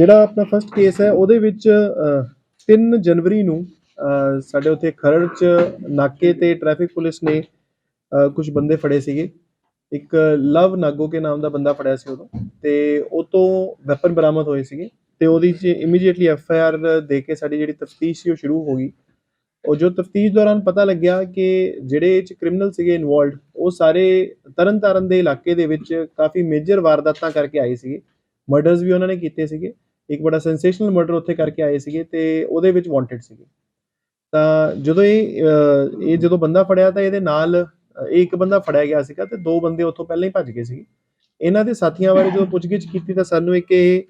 ਜਿਹੜਾ ਆਪਣਾ first case ਹੈ, ਉਹਦੇ ਵਿੱਚ 3 ਜਨਵਰੀ ਨੂੰ ਸਾਡੇ ਉੱਥੇ ਖਰੜ ਚ ਨਾਕੇ ਤੇ ਟ੍ਰੈਫਿਕ ਪੁਲਿਸ ਨੇ ਕੁਝ ਬੰਦੇ ਫੜੇ ਸੀਗੇ। ਇੱਕ ਲਵ ਨਾਗੋ ਕੇ ਨਾਮ ਦਾ ਬੰਦਾ ਫੜਿਆ ਸੀ ਉਦੋਂ। ਤੇ ਉਹ ਤੋਂ ਵੈਪਨ ਬਰਾਮਦ ਹੋਏ ਸੀਗੇ। ਤੇ ਉਹਦੀ ਚ ਇਮੀਡੀਏਟਲੀ ਐਫ ਆਈ ਆਰ ਦੇ ਕੇ ਸਾਡੀ ਜਿਹੜੀ ਤਫਤੀਸ਼ ਸੀ, ਉਹ ਸ਼ੁਰੂ ਹੋ ਗਈ। ਉਹ ਜੋ ਤਫਤੀਸ਼ ਦੌਰਾਨ ਪਤਾ ਲੱਗਿਆ ਕਿ ਜਿਹੜੇ ਇਹ ਚ ਕ੍ਰਿਮੀਨਲ ਸੀਗੇ ਇਨਵੋਲਡ ਉਹ ਸਾਰੇ ਤਰਨਤਾਰਨ ਦੇ ਇਲਾਕੇ ਦੇ ਵਿੱਚ ਕਾਫੀ ਮੇਜਰ ਵਾਰਦਾਤਾਂ ਕਰਕੇ ਆਏ ਸੀਗੇ। ਮਰਡਰਸ ਵੀ ਉਹਨਾਂ ਨੇ ਕੀਤੇ ਸੀਗੇ। ਇੱਕ ਬੜਾ ਸੈਂਸੇਸ਼ਨਲ ਮਰਡਰ ਉੱਥੇ ਕਰਕੇ ਆਏ ਸੀਗੇ ਤੇ ਉਹਦੇ ਵਿੱਚ ਵਾਂਟਡ ਸੀਗੇ। ਤਾਂ ਜਦੋਂ ਇਹ ਇਹ ਜਦੋਂ ਬੰਦਾ ਫੜਿਆ ਤਾਂ ਇਹਦੇ ਨਾਲ ਇੱਕ ਬੰਦਾ ਫੜਿਆ ਗਿਆ ਸੀਗਾ ਤੇ ਦੋ ਬੰਦੇ ਉੱਥੋਂ ਪਹਿਲਾਂ ਹੀ ਭੱਜ ਗਏ ਸੀਗੇ। ਇਹਨਾਂ ਦੇ ਸਾਥੀਆਂ ਬਾਰੇ ਜਦੋਂ ਪੁੱਛਗਿੱਛ ਕੀਤੀ ਤਾਂ ਸਾਨੂੰ ਇੱਕ ਇਹ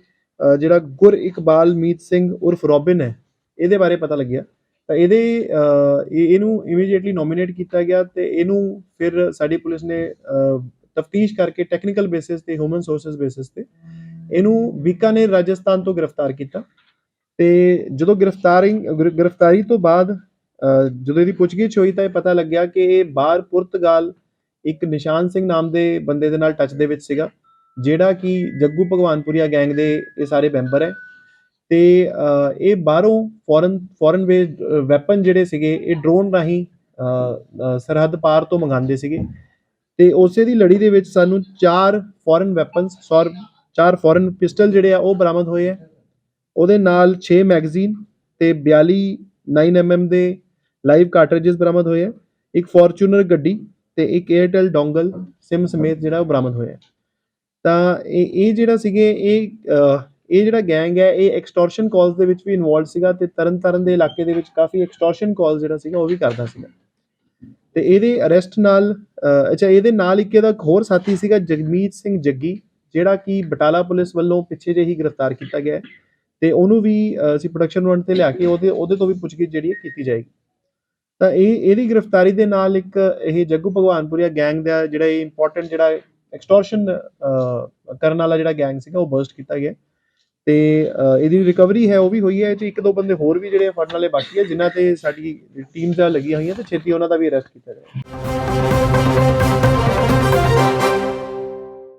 ਜਿਹੜਾ ਗੁਰ ਇਕਬਾਲ ਮੀਤ ਸਿੰਘ ਉਰਫ ਰੋਬਿਨ ਹੈ, ਇਹਦੇ ਬਾਰੇ ਪਤਾ ਲੱਗਿਆ। ਤਾਂ ਇਹਦੇ ਇਹਨੂੰ ਇਮੀਡੀਏਟਲੀ ਨੋਮੀਨੇਟ ਕੀਤਾ ਗਿਆ ਤੇ ਇਹਨੂੰ ਫਿਰ ਸਾਡੀ ਪੁਲਿਸ ਨੇ ਤਫਤੀਸ਼ ਕਰਕੇ ਟੈਕਨੀਕਲ ਬੇਸਿਸ ਤੇ ਹਿਊਮਨ ਸੋਰਸਸ ਬੇਸਿਸ ਤੇ ਇਹਨੂੰ ਬੀਕਾਨੇਰ ਰਾਜਸਥਾਨ ਤੋਂ ਗ੍ਰਿਫਤਾਰ ਕੀਤਾ ਤੇ ਜਦੋਂ ਗ੍ਰਿਫਤਾਰੀ ਗ੍ਰਿਫਤਾਰੀ ਤੋਂ ਬਾਅਦ ਜਦੋਂ ਇਹਦੀ ਪੁੱਛਗਿੱਛ ਹੋਈ ਤਾਂ ਇਹ ਪਤਾ ਲੱਗਿਆ ਕਿ ਇਹ ਬਾਹਰ ਪੁਰਤਗਾਲ ਇੱਕ ਨਿਸ਼ਾਨ ਸਿੰਘ ਨਾਮ ਦੇ ਬੰਦੇ ਦੇ ਨਾਲ ਟੱਚ ਦੇ ਵਿੱਚ ਸੀਗਾ, ਜਿਹੜਾ ਕਿ ਜੱਗੂ ਭਗਵਾਨਪੁਰੀਆ ਗੈਂਗ ਦੇ ਇਹ ਸਾਰੇ ਮੈਂਬਰ ਹੈ ਤੇ ਇਹ ਬਾਹਰੋਂ ਫੋਰਨ ਫੋਰਨ ਵੇਸਡ ਵੈਪਨ ਜਿਹੜੇ ਸੀਗੇ, ਇਹ ਡਰੋਨ ਰਾਹੀਂ ਸਰਹੱਦ ਪਾਰ ਤੋਂ ਮੰਗਾਉਂਦੇ ਸੀਗੇ ਤੇ ਉਸੇ ਦੀ ਲੜੀ ਦੇ ਵਿੱਚ ਸਾਨੂੰ ਚਾਰ ਫੋਰਨ ਵੈਪਨਸ ਸੌਰ ਚਾਰ ਫੋਰਨ ਪਿਸਟਲ ਜਿਹੜੇ ਆ, ਉਹ ਬਰਾਮਦ ਹੋਏ ਆ। ਉਹਦੇ ਨਾਲ 6 ਮੈਗਜ਼ੀਨ ਤੇ 42 9mm ਦੇ ਲਾਈਵ ਕਾਰਟ੍ਰਿਜਸ ਬਰਾਮਦ ਹੋਏ ਆ। ਇੱਕ ਫੋਰਚੂਨਰ ਗੱਡੀ ਤੇ ਇੱਕ 에ਅਰਟੈਲ ਡੋਂਗਲ ਸਿਮ ਸਮੇਤ ਜਿਹੜਾ ਉਹ ਬਰਾਮਦ ਹੋਇਆ। ਤਾਂ ਇਹ ਇਹ ਜਿਹੜਾ ਸੀਗੇ, ਇਹ ਇਹ ਜਿਹੜਾ ਗੈਂਗ ਹੈ, ਇਹ ਐਕਸਟੋਰਸ਼ਨ ਕਾਲਸ ਦੇ ਵਿੱਚ ਵੀ ਇਨਵੋਲਡ ਸੀਗਾ ਤੇ ਤਰਨਤਾਰਨ ਦੇ ਇਲਾਕੇ ਦੇ ਵਿੱਚ ਕਾਫੀ ਐਕਸਟੋਰਸ਼ਨ ਕਾਲ ਜਿਹੜਾ ਸੀਗਾ, ਉਹ ਵੀ ਕਰਦਾ ਸੀਗਾ। ਤੇ ਇਹਦੇ ਅਰੈਸਟ ਨਾਲ ਅੱਛਾ, ਇਹਦੇ ਨਾਲ ਇੱਕ ਇਹਦਾ ਇੱਕ ਹੋਰ ਸਾਥੀ ਸੀਗਾ, ਜਗਮੀਤ ਸਿੰਘ ਜੱਗੀ। ਜਿਹੜਾ ਕਿ ਬਟਾਲਾ ਪੁਲਿਸ ਵੱਲੋਂ ਪਿੱਛੇ ਜਿਹੇ ਹੀ ਗ੍ਰਿਫਤਾਰ ਕੀਤਾ ਗਿਆ ਹੈ ਤੇ ਉਹਨੂੰ ਵੀ ਅਸੀਂ ਪ੍ਰੋਡਕਸ਼ਨ ਵਾਰੰਟ ਤੇ ਲਿਆ ਕੇ ਉਹਦੇ ਉਹਦੇ ਤੋਂ ਵੀ ਪੁੱਛਗਿੱਛ ਜਿਹੜੀ ਹੈ ਕੀਤੀ ਜਾਏਗੀ। ਤਾਂ ਇਹ, ਇਹਦੀ ਗ੍ਰਿਫਤਾਰੀ ਦੇ ਨਾਲ ਇੱਕ ਇਹ ਜੱਗੂ ਭਗਵਾਨਪੁਰੀਆ ਗੈਂਗ ਦਾ ਜਿਹੜਾ ਇਹ ਇੰਪੋਰਟੈਂਟ ਜਿਹੜਾ ਐਕਸਟੋਰਸ਼ਨ ਕਰਨ ਵਾਲਾ ਜਿਹੜਾ ਗੈਂਗ ਸੀਗਾ, ਉਹ ਬਰਸਟ ਕੀਤਾ ਗਿਆ ਤੇ ਇਹਦੀ ਰਿਕਵਰੀ ਹੈ, ਉਹ ਵੀ ਹੋਈ ਹੈ ਤੇ ਇੱਕ ਦੋ ਬੰਦੇ ਹੋਰ ਵੀ ਜਿਹੜੇ ਫੜਨ ਵਾਲੇ ਬਾਕੀ ਹੈ, ਜਿਨ੍ਹਾਂ ਤੇ ਸਾਡੀ ਟੀਮਸ ਆ ਲੱਗੀਆਂ ਹੋਈਆਂ ਤੇ ਛੇਤੀ ਉਹਨਾਂ ਦਾ ਵੀ ਅਰੈਸਟ ਕੀਤਾ ਜਾਏ